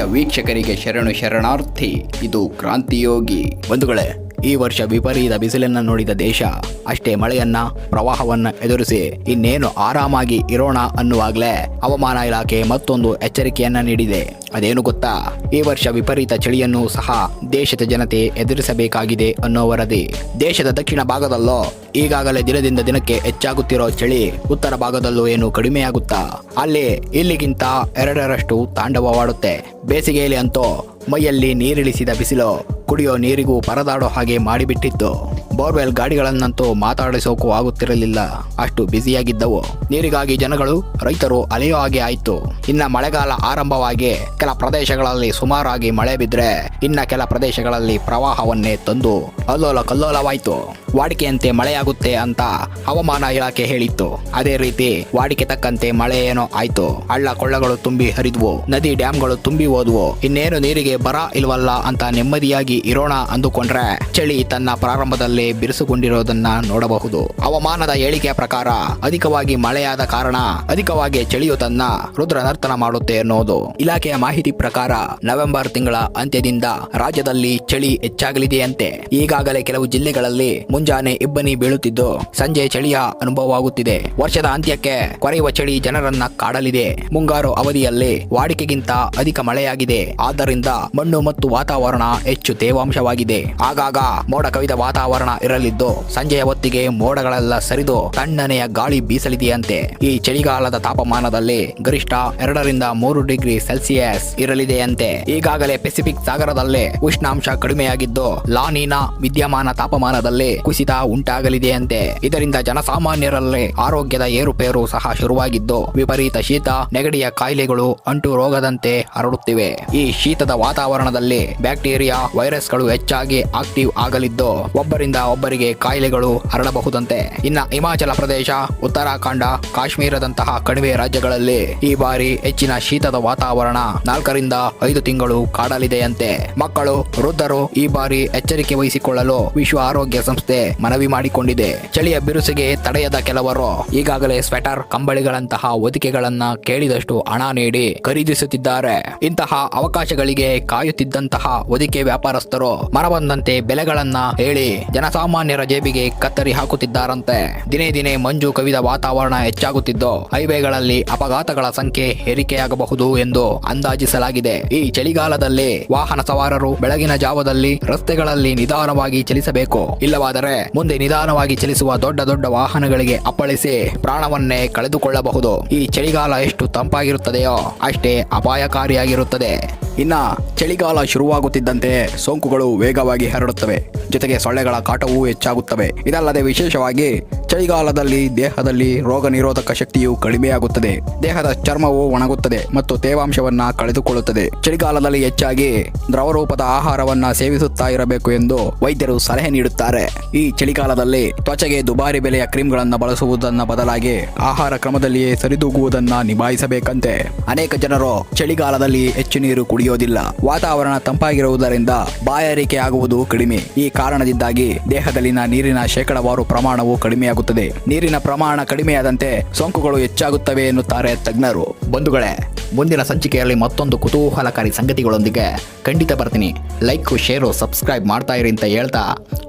ವೀಕ್ಷಕರಿಗೆ ಶರಣು ಶರಣಾರ್ಥಿ ಇದು ಕ್ರಾಂತಿಯೋಗಿ. ಬಂಧುಗಳೇ ಈ ವರ್ಷ ವಿಪರೀತ ಬಿಸಿಲನ್ನ ನೋಡಿದ ದೇಶ. ಅಷ್ಟೇ ಮಳೆಯನ್ನ, ಪ್ರವಾಹವನ್ನ ಎದುರಿಸಿ ಇನ್ನೇನು ಆರಾಮಾಗಿ ಇರೋಣ ಅನ್ನುವಾಗಲೇ ಹವಾಮಾನ ಇಲಾಖೆ ಮತ್ತೊಂದು ಎಚ್ಚರಿಕೆಯನ್ನ ನೀಡಿದೆ. ಅದೇನು ಗೊತ್ತಾ? ಈ ವರ್ಷ ವಿಪರೀತ ಚಳಿಯನ್ನು ಸಹ ದೇಶದ ಜನತೆ ಎದುರಿಸಬೇಕಾಗಿದೆ ಅನ್ನೋ ವರದಿ. ದೇಶದ ದಕ್ಷಿಣ ಭಾಗದಲ್ಲೋ ಈಗಾಗಲೇ ದಿನದಿಂದ ದಿನಕ್ಕೆ ಹೆಚ್ಚಾಗುತ್ತಿರೋ ಚಳಿ ಉತ್ತರ ಭಾಗದಲ್ಲೂ ಏನು ಕಡಿಮೆಯಾಗುತ್ತಾ? ಅಲ್ಲಿ ಇಲ್ಲಿಗಿಂತ ಎರಡರಷ್ಟು ತಾಂಡವವಾಡುತ್ತೆ. ಬೇಸಿಗೆಯಲ್ಲಿ ಅಂತೂ ಮೈಯಲ್ಲಿ ನೀರಿಳಿಸಿದ ಬಿಸಿಲು ಕುಡಿಯೋ ನೀರಿಗೂ ಪರದಾಡೋ ಹಾಗೆ ಮಾಡಿಬಿಟ್ಟಿತ್ತು. ಬೋರ್ವೆಲ್ ಗಾಡಿಗಳನ್ನಂತೂ ಮಾತಾಡಿಸೋಕು ಆಗುತ್ತಿರಲಿಲ್ಲ. ಅಷ್ಟು ಬ್ಯುಸಿಯಾಗಿದ್ದವು. ನೀರಿಗಾಗಿ ಜನಗಳು, ರೈತರು ಅಲೆಯೋ ಹಾಗೆ ಆಯಿತು. ಇನ್ನ ಮಳೆಗಾಲ ಆರಂಭವಾಗಿ ಕೆಲ ಪ್ರದೇಶಗಳಲ್ಲಿ ಸುಮಾರಾಗಿ ಮಳೆ ಬಿದ್ರೆ ಇನ್ನ ಕೆಲ ಪ್ರದೇಶಗಳಲ್ಲಿ ಪ್ರವಾಹವನ್ನೇ ತಂದು ಅಲ್ಲೋಲ ಕಲ್ಲೋಲವಾಯಿತು. ವಾಡಿಕೆಯಂತೆ ಮಳೆಯಾಗುತ್ತೆ ಅಂತ ಹವಾಮಾನ ಇಲಾಖೆ ಹೇಳಿತ್ತು. ಅದೇ ರೀತಿ ವಾಡಿಕೆ ತಕ್ಕಂತೆ ಮಳೆ ಏನೋ ಆಯ್ತು. ಹಳ್ಳ ಕೊಳ್ಳಗಳು ತುಂಬಿ ಹರಿದ್ವು. ನದಿ ಡ್ಯಾಮ್ಗಳು ತುಂಬಿ ಹೋದ್ವು. ಇನ್ನೇನು ನೀರಿಗೆ ಬರ ಇಲ್ವಲ್ಲ ಅಂತ ನೆಮ್ಮದಿಯಾಗಿ ಇರೋಣ ಅಂದುಕೊಂಡ್ರೆ ಚಳಿ ತನ್ನ ಪ್ರಾರಂಭದಲ್ಲಿ ಬಿರುಸುಗೊಂಡಿರೋದನ್ನ ನೋಡಬಹುದು. ಹವಾಮಾನದ ಹೇಳಿಕೆಯ ಪ್ರಕಾರ ಅಧಿಕವಾಗಿ ಮಳೆಯಾದ ಕಾರಣ ಅಧಿಕವಾಗಿ ಚಳಿಯು ತನ್ನ ರುದ್ರ ನರ್ತನ ಮಾಡುತ್ತೆ ಅನ್ನೋದು. ಇಲಾಖೆಯ ಮಾಹಿತಿ ಪ್ರಕಾರ ನವೆಂಬರ್ ತಿಂಗಳ ಅಂತ್ಯದಿಂದ ರಾಜ್ಯದಲ್ಲಿ ಚಳಿ ಹೆಚ್ಚಾಗಲಿದೆಯಂತೆ. ಈಗಾಗಲೇ ಕೆಲವು ಜಿಲ್ಲೆಗಳಲ್ಲಿ ಮುಂಜಾನೆ ಇಬ್ಬನಿ ಬೀಳುತ್ತಿದ್ದು, ಸಂಜೆ ಚಳಿಯ ಅನುಭವವಾಗುತ್ತಿದೆ. ವರ್ಷದ ಅಂತ್ಯಕ್ಕೆ ಕೊರೆಯುವ ಚಳಿ ಜನರನ್ನ ಕಾಡಲಿದೆ. ಮುಂಗಾರು ಅವಧಿಯಲ್ಲಿ ವಾಡಿಕೆಗಿಂತ ಅಧಿಕ ಮಳೆಯಾಗಿದೆ. ಆದ್ದರಿಂದ ಮಣ್ಣು ಮತ್ತು ವಾತಾವರಣ ಹೆಚ್ಚು ತೇವಾಂಶವಾಗಿದೆ. ಆಗಾಗ ಮೋಡ ಕವಿದ ವಾತಾವರಣ ಇರಲಿದ್ದು, ಸಂಜೆಯ ಹೊತ್ತಿಗೆ ಮೋಡಗಳೆಲ್ಲ ಸರಿದು ತಣ್ಣನೆಯ ಗಾಳಿ ಬೀಸಲಿದೆಯಂತೆ. ಈ ಚಳಿಗಾಲದ ತಾಪಮಾನದಲ್ಲಿ ಗರಿಷ್ಠ ಎರಡರಿಂದ ಮೂರು ಡಿಗ್ರಿ ಸೆಲ್ಸಿಯಸ್ ಇರಲಿದೆಯಂತೆ. ಈಗಾಗಲೇ ಪೆಸಿಫಿಕ್ ಸಾಗರದಲ್ಲಿ ಉಷ್ಣಾಂಶ ಕಡಿಮೆಯಾಗಿದ್ದು, ಲಾನಿನಾ ವಿದ್ಯಮಾನ ತಾಪಮಾನದಲ್ಲಿ ಕುಸಿತ ಉಂಟಾಗಲಿದೆಯಂತೆ. ಇದರಿಂದ ಜನಸಾಮಾನ್ಯರಲ್ಲಿ ಆರೋಗ್ಯದ ಏರುಪೇರು ಸಹ ಶುರುವಾಗಿದ್ದು, ವಿಪರೀತ ಶೀತ, ನೆಗಡಿಯ ಕಾಯಿಲೆಗಳು, ಅಂಟು ರೋಗದಂತೆ ಹರಡುತ್ತಿವೆ. ಈ ಶೀತದ ವಾತಾವರಣದಲ್ಲಿ ಬ್ಯಾಕ್ಟೀರಿಯಾ, ವೈರಸ್ಗಳು ಹೆಚ್ಚಾಗಿ ಆಕ್ಟಿವ್ ಆಗಲಿದ್ದು, ಒಬ್ಬರಿಂದ ಒಬ್ಬರಿಗೆ ಕಾಯಿಲೆಗಳು ಹರಡಬಹುದಂತೆ. ಇನ್ನ ಹಿಮಾಚಲ ಪ್ರದೇಶ, ಉತ್ತರಾಖಂಡ, ಕಾಶ್ಮೀರದಂತಹ ಕಣಿವೆ ರಾಜ್ಯಗಳಲ್ಲಿ ಈ ಬಾರಿ ಹೆಚ್ಚಿನ ಶೀತದ ವಾತಾವರಣ ನಾಲ್ಕರಿಂದ ಐದು ತಿಂಗಳು ಕಾಡಲಿದೆಯಂತೆ. ಮಕ್ಕಳು, ವೃದ್ಧರು ಈ ಬಾರಿ ಎಚ್ಚರಿಕೆ ವಹಿಸಿಕೊಳ್ಳಲು ವಿಶ್ವ ಆರೋಗ್ಯ ಸಂಸ್ಥೆ ಮನವಿ ಮಾಡಿಕೊಂಡಿದೆ. ಚಳಿಯ ಬಿರುಸಿಗೆ ತಡೆಯದ ಕೆಲವರು ಈಗಾಗಲೇ ಸ್ವೆಟರ್ ಕಂಬಳಿಗಳಂತಹ ಒದಿಕೆಗಳನ್ನ ಕೇಳಿದಷ್ಟು ಹಣ ನೀಡಿ ಖರೀದಿಸುತ್ತಿದ್ದಾರೆ. ಇಂತಹ ಅವಕಾಶಗಳಿಗೆ ಕಾಯುತ್ತಿದ್ದಂತಹ ಒದಿಕೆ ವ್ಯಾಪಾರಸ್ಥರು ಮನಬಂದಂತೆ ಬೆಲೆಗಳನ್ನ ಹೇಳಿ ಜನಸಾಮಾನ್ಯರ ಜೇಬಿಗೆ ಕತ್ತರಿ ಹಾಕುತ್ತಿದ್ದಾರಂತೆ. ದಿನೇ ದಿನೇ ಮಂಜು ಕವಿದ ವಾತಾವರಣ ಹೆಚ್ಚಾಗುತ್ತಿದ್ದು, ಹೈವೇಗಳಲ್ಲಿ ಅಪಘಾತಗಳ ಸಂಖ್ಯೆ ಏರಿಕೆಯಾಗಬಹುದು ಎಂದು ಅಂದಾಜಿಸಲಾಗಿದೆ. ಈ ಚಳಿಗಾಲದಲ್ಲಿ ವಾಹನ ಸವಾರರು ಬೆಳಗಿನ ಜಾವದಲ್ಲಿ ರಸ್ತೆಗಳಲ್ಲಿ ನಿಧಾನವಾಗಿ ಚಲಿಸಬೇಕು. ಇಲ್ಲವಾದರೆ ಮುಂದೆ ನಿಧಾನವಾಗಿ ಚಲಿಸುವ ದೊಡ್ಡ ದೊಡ್ಡ ವಾಹನಗಳಿಗೆ ಅಪ್ಪಳಿಸಿ ಪ್ರಾಣವನ್ನೇ ಕಳೆದುಕೊಳ್ಳಬಹುದು. ಈ ಚಳಿಗಾಲ ಎಷ್ಟು ತಂಪಾಗಿರುತ್ತದೆಯೋ ಅಷ್ಟೇ ಅಪಾಯಕಾರಿಯಾಗಿರುತ್ತದೆ. ಇನ್ನ ಚಳಿಗಾಲ ಶುರುವಾಗುತ್ತಿದ್ದಂತೆ ಸೋಂಕುಗಳು ವೇಗವಾಗಿ ಹರಡುತ್ತವೆ. ಜೊತೆಗೆ ಸೊಳ್ಳೆಗಳ ಕಾಟವೂ ಹೆಚ್ಚಾಗುತ್ತವೆ. ಇದಲ್ಲದೆ ವಿಶೇಷವಾಗಿ ಚಳಿಗಾಲದಲ್ಲಿ ದೇಹದಲ್ಲಿ ರೋಗ ನಿರೋಧಕ ಶಕ್ತಿಯು ಕಡಿಮೆಯಾಗುತ್ತದೆ. ದೇಹದ ಚರ್ಮವು ಒಣಗುತ್ತದೆ ಮತ್ತು ತೇವಾಂಶವನ್ನ ಕಳೆದುಕೊಳ್ಳುತ್ತದೆ. ಚಳಿಗಾಲದಲ್ಲಿ ಹೆಚ್ಚಾಗಿ ದ್ರವರೂಪದ ಆಹಾರವನ್ನ ಸೇವಿಸುತ್ತಾ ಇರಬೇಕು ಎಂದು ವೈದ್ಯರು ಸಲಹೆ ನೀಡುತ್ತಾರೆ. ಈ ಚಳಿಗಾಲದಲ್ಲಿ ತ್ವಚೆಗೆ ದುಬಾರಿ ಬೆಲೆಯ ಕ್ರೀಮ್ಗಳನ್ನ ಬಳಸುವುದನ್ನ ಬದಲಾಗಿ ಆಹಾರ ಕ್ರಮದಲ್ಲಿಯೇ ಸರಿದೂಗುವುದನ್ನ ನಿಭಾಯಿಸಬೇಕಂತೆ. ಅನೇಕ ಜನರು ಚಳಿಗಾಲದಲ್ಲಿ ಹೆಚ್ಚು ನೀರು ಕುಡಿಯೋದಿಲ್ಲ. ವಾತಾವರಣ ತಂಪಾಗಿರುವುದರಿಂದ ಬಾಯಾರಿಕೆ ಆಗುವುದು ಕಡಿಮೆ. ಈ ಕಾರಣದಿಂದಾಗಿ ದೇಹದಲ್ಲಿನ ನೀರಿನ ಶೇಕಡವಾರು ಪ್ರಮಾಣವು ಕಡಿಮೆಯಾಗುತ್ತದೆ. ನೀರಿನ ಪ್ರಮಾಣ ಕಡಿಮೆಯಾದಂತೆ ಸೋಂಕುಗಳು ಹೆಚ್ಚಾಗುತ್ತವೆ ಎನ್ನುತ್ತಾರೆ ತಜ್ಞರು. ಬಂಧುಗಳೇ, ಮುಂದಿನ ಸಂಚಿಕೆಯಲ್ಲಿ ಮತ್ತೊಂದು ಕುತೂಹಲಕಾರಿ ಸಂಗತಿಗಳೊಂದಿಗೆ ಖಂಡಿತ ಬರ್ತೀನಿ. ಲೈಕ್, ಶೇರು, ಸಬ್ಸ್ಕ್ರೈಬ್ ಮಾಡ್ತಾ ಇರಿ ಅಂತ ಹೇಳ್ತಾ,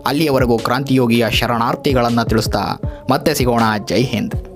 ಅಲ್ಲಿಯವರೆಗೂ ಕ್ರಾಂತಿಯೋಗಿಯ ಶರಣಾರ್ಥಿಗಳನ್ನು ತಿಳಿಸ್ತಾ ಮತ್ತೆ ಸಿಗೋಣ. ಜೈ ಹಿಂದ್.